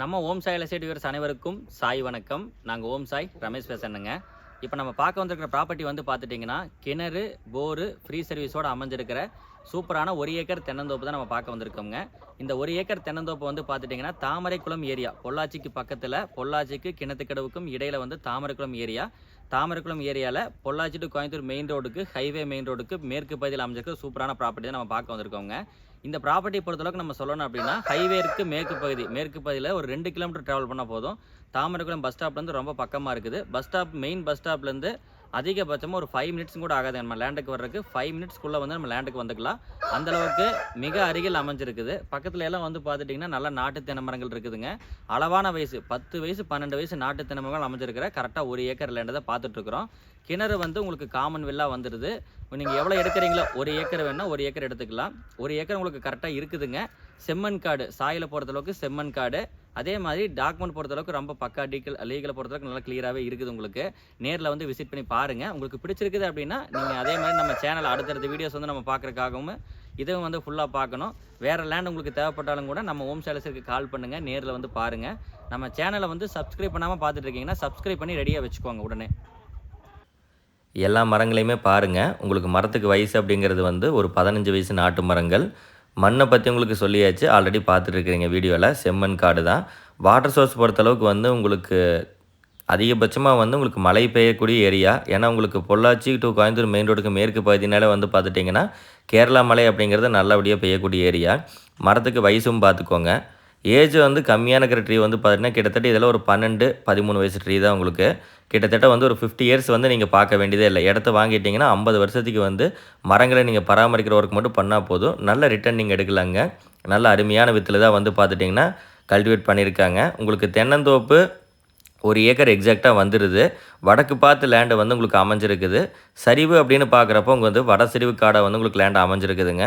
நம்ம ஓம் சாய் எலசைட் வியூவர்ஸ் அனைவருக்கும் சாய் வணக்கம். நாங்கள் ஓம் சாய் ரமேஷ் பேசணுங்க. இப்போ நம்ம பார்க்க வந்திருக்கிற ப்ராப்பர்ட்டி வந்து பார்த்துட்டிங்கன்னா கிணறு போரு ஃப்ரீ சர்வீஸோடு அமைஞ்சிருக்கிற சூப்பரான ஒரு ஏக்கர் தென்னந்தோப்பு தான் நம்ம பார்க்க வந்திருக்கோங்க இந்த ஒரு ஏக்கர் தென்னந்தோப்பு வந்து பார்த்துட்டிங்கன்னா தாமரைக்குளம் ஏரியா. பொள்ளாச்சிக்கு பக்கத்தில் பொள்ளாச்சிக்கு கிணத்துக்கடவுக்கும் இடையில் வந்து தாமரைக்குளம் ஏரியா. தாமரைக்குளம் ஏரியாவில் பொள்ளாச்சி டு கோயம்புத்தூர் மெயின் ரோடுக்கு ஹைவே மெயின் ரோடுக்கு மேற்கு பகுதியில் அமைஞ்சிருக்க சூப்பரான ப்ராப்பர்ட்டி தான் நம்ம பார்க்க வந்திருக்கோங்க இந்த ப்ராப்பர்ட்டி பொறுத்தளவுக்கு நம்ம சொல்லணும் அப்படின்னா ஹைவேருக்கு மேற்கு பகுதி. மேற்கு பகுதியில் ஒரு ரெண்டு கிலோமீட்டர் ட்ராவல் பண்ணால் போதும். தாமரைக்குளம் பஸ் ஸ்டாப்லேருந்து ரொம்ப பக்கமாக இருக்குது. பஸ் ஸ்டாப் மெயின் பஸ் ஸ்டாப்லேருந்து அதிகபட்சமாக ஒரு ஃபைவ் மினிட்ஸ் கூட ஆகாது. நம்ம லேண்டுக்கு வர்றதுக்கு ஃபைவ் மினிட்ஸ்க்குள்ளே வந்து நம்ம லேண்டுக்கு வந்துக்கலாம். அந்த அளவுக்கு மிக அருகில் அமைஞ்சிருக்குது. பக்கத்துல எல்லாம் வந்து பார்த்துட்டிங்கன்னா நல்ல நாட்டு தென்னை மரங்கள் இருக்குதுங்க. அளவான வயசு பத்து வயசு பன்னெண்டு வயசு நாட்டு தென்னை மரங்கள் அமைஞ்சிருக்கிற கரெக்டாக ஒரு ஏக்கர் லேண்டை தான் பார்த்துட்ருக்குறோம் கிணறு வந்து உங்களுக்கு காமன் வில்லாக வந்துடுது நீங்கள் எவ்வளோ எடுக்கிறீங்களோ ஒரு ஏக்கர் வேணால் ஒரு ஏக்கர் எடுத்துக்கலாம். ஒரு ஏக்கர் உங்களுக்கு கரெக்டாக இருக்குதுங்க. செம்மண் காடு சாயில் அளவுக்கு செம்மண் காடு. அதே மாதிரி டாக்குமெண்ட் பொறுத்தளவுக்கு ரொம்ப பக்கா டீக்கல் லீகலை பொறுத்தளவுக்கு நல்லா கிளியராகவே இருக்குது உங்களுக்கு. நேரில் வந்து விசிட் பண்ணி பாருங்கள் உங்களுக்கு பிடிச்சிருக்குது அப்படின்னா நீங்கள் அதே மாதிரி நம்ம சேனல் அடுத்தடுத்த வீடியோஸ் வந்து நம்ம பார்க்குறதுக்காகவும் இதுவும் வந்து ஃபுல்லாக பார்க்கணும். வேறு லேண்ட் உங்களுக்கு தேவைப்பட்டாலும் கூட நம்ம ஹோம் சேலஸருக்கு கால் பண்ணுங்கள் நேரில் வந்து பாருங்கள் நம்ம சேனலை வந்து சப்ஸ்கிரைப் பண்ணாமல் பார்த்துட்டு இருக்கீங்கன்னா சப்ஸ்கிரைப் பண்ணி ரெடியாக வச்சுக்கோங்க உடனே. எல்லா மரங்களையுமே பாருங்கள் உங்களுக்கு மரத்துக்கு வயசு அப்படிங்கிறது வந்து ஒரு பதினஞ்சு வயசு நாட்டு மரங்கள். மண்ணை பற்றி உங்களுக்கு சொல்லியாச்சு. ஆல்ரெடி பார்த்துட்ருக்கிறீங்க வீடியோவில் செம்மண் காடு தான். வாட்டர் சோர்ஸ் பொறுத்தளவுக்கு வந்து உங்களுக்கு அதிகபட்சமாக வந்து உங்களுக்கு மழை பெய்யக்கூடிய ஏரியா. ஏன்னா உங்களுக்கு பொள்ளாச்சி டு கோயம்புத்தூர் மெயின் ரோடுக்கு மேற்கு பகுதினாலே வந்து பார்த்துட்டிங்கன்னா கேரளா மலை அப்படிங்கிறது நல்லபடியாக பெய்யக்கூடிய ஏரியா. மரத்துக்கு வயசும் பார்த்துக்கோங்க. ஏஜ் வந்து கம்மியான இருக்கிற ட்ரீ வந்து பார்த்தீங்கன்னா கிட்டத்தட்ட இதில் ஒரு பன்னெண்டு பதிமூணு வயசு ட்ரீ தான் உங்களுக்கு. கிட்டத்தட்ட வந்து ஒரு ஃபிஃப்டி இயர்ஸ் வந்து நீங்கள் பார்க்க வேண்டியதே இல்லை. இடத்த வாங்கிட்டீங்கன்னா ஐம்பது வருஷத்துக்கு வந்து மரங்களை நீங்கள் பராமரிக்கிற ஒர்க் மட்டும் பண்ணால் போதும். நல்ல ரிட்டர்ன் நீங்கள் எடுக்கலாங்க. நல்ல அருமையான வித்தில் தான் வந்து பார்த்துட்டிங்கன்னா கல்டிவேட் பண்ணியிருக்காங்க. உங்களுக்கு தென்னந்தோப்பு ஒரு ஏக்கர் எக்ஸாக்டாக வந்துடுது வடக்கு பார்த்து லேண்டு வந்து உங்களுக்கு அமைஞ்சிருக்குது. சரிவு அப்படின்னு பார்க்குறப்போ உங்களுக்கு வந்து வட சரிவு காடை வந்து உங்களுக்கு லேண்ட் அமைஞ்சிருக்குதுங்க.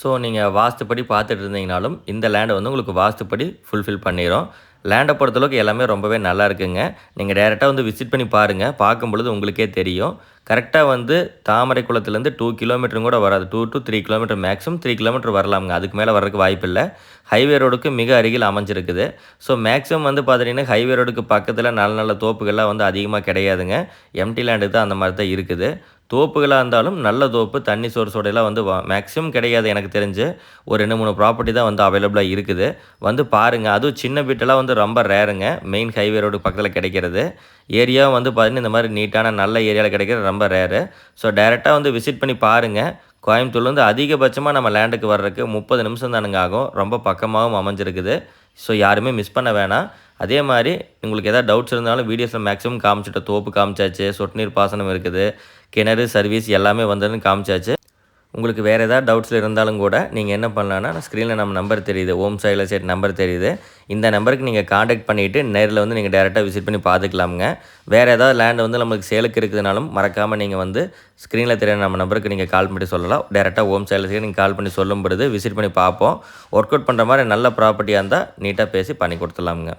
ஸோ நீங்கள் வாஸ்துப்படி பார்த்துட்டு இருந்தீங்கனாலும் இந்த லேண்டை வந்து உங்களுக்கு வாஸ்துப்படி ஃபுல்ஃபில் பண்ணிடும் லேண்டை பொறுத்தளவுக்கு எல்லாமே ரொம்பவே நல்லா இருக்குங்க. நீங்கள் டேரெக்டாக வந்து விசிட் பண்ணி பாருங்கள் பார்க்கும் பொழுது உங்களுக்கே தெரியும். கரெக்டாக வந்து தாமரை குளத்துலேருந்து டூ கிலோமீட்டரும் கூட வராது. Two to three kilometer maximum three kilometer வரலாமுங்க. அதுக்கு மேலே வர்றதுக்கு வாய்ப்பு இல்லை. ஹைவே ரோடுக்கு மிக அருகில் அமைஞ்சிருக்குது. ஸோ மேக்ஸிமம் வந்து பார்த்துட்டிங்கன்னா ஹைவே ரோடுக்கு பக்கத்தில் நல்ல நல்ல தோப்புகள்லாம் வந்து அதிகமாக கிடையாதுங்க. எம்டி லேண்டு தான் அந்த மாதிரி தான் இருக்குது. தோப்புகளாக இருந்தாலும் நல்ல தோப்பு தண்ணி சோர்ஸோடையெல்லாம் வந்து மேக்ஸிமம் கிடையாது எனக்கு தெரிஞ்சு. ஒரு ரெண்டு மூணு ப்ராப்பர்ட்டி தான் வந்து அவைலபிளாக இருக்குது. வந்து பாருங்கள் அதுவும் சின்ன வீட்டெல்லாம் வந்து ரொம்ப ரேருங்க மெயின் ஹைவே ரோடு பக்கத்தில் கிடைக்கிறது. ஏரியா வந்து பார்த்தீங்கன்னா இந்த மாதிரி நீட்டான நல்ல ஏரியாவில் கிடைக்கிறது ரொம்ப ரேரு ஸோ டைரெக்டாக வந்து விசிட் பண்ணி பாருங்கள் கோயம்புத்தூர்லேருந்து அதிகபட்சமாக நம்ம லேண்டுக்கு வர்றதுக்கு முப்பது நிமிஷம் தானுங்க ஆகும். ரொம்ப பக்கமாகவும் அமைஞ்சிருக்குது. ஸோ யாருமே மிஸ் பண்ண வேணாம். அதே மாதிரி உங்களுக்கு எதாவது டவுட்ஸ் இருந்தாலும் வீடியோஸில் மேக்ஸிமம் காமிச்சிட்ட தோப்பு காமிச்சாச்சு சொட்டு நீர் பாசனம் இருக்குது. கிணறு சர்வீஸ் எல்லாமே வந்ததுன்னு காமிச்சாச்சு. உங்களுக்கு வேறு ஏதாவது டவுட்ஸில் இருந்தாலும் கூட நீங்கள் என்ன பண்ணலான்னா ஸ்க்ரீனில் நம்ம நம்பர் தெரியுது. ஓம் சைல சைட் நம்பர் தெரியுது. இந்த நம்பருக்கு நீங்கள் காண்டாக்ட் பண்ணிவிட்டு நேரில் வந்து நீங்கள் டேரெக்டாக விசிட் பண்ணி பார்த்துக்கலாமுங்க வேறு ஏதாவது லேண்ட் வந்து நம்மளுக்கு சேலுக்கு இருக்குதுனாலும் மறக்காமல் நீங்கள் வந்து ஸ்க்ரீனில் தெரிய நம்ம நம்பருக்கு நீங்கள் கால் பண்ணி சொல்லலாம். டேரெக்டாக ஓம் சைல சைட் நீங்கள் கால் பண்ணி சொல்லும் பொழுது விசிட் பண்ணி பார்ப்போம். ஒர்க் அவுட் பண்ணுற மாதிரி நல்ல ப்ராப்பர்ட்டியாக இருந்தால் நீட்டாக பேசி பண்ணி கொடுத்துலாமுங்க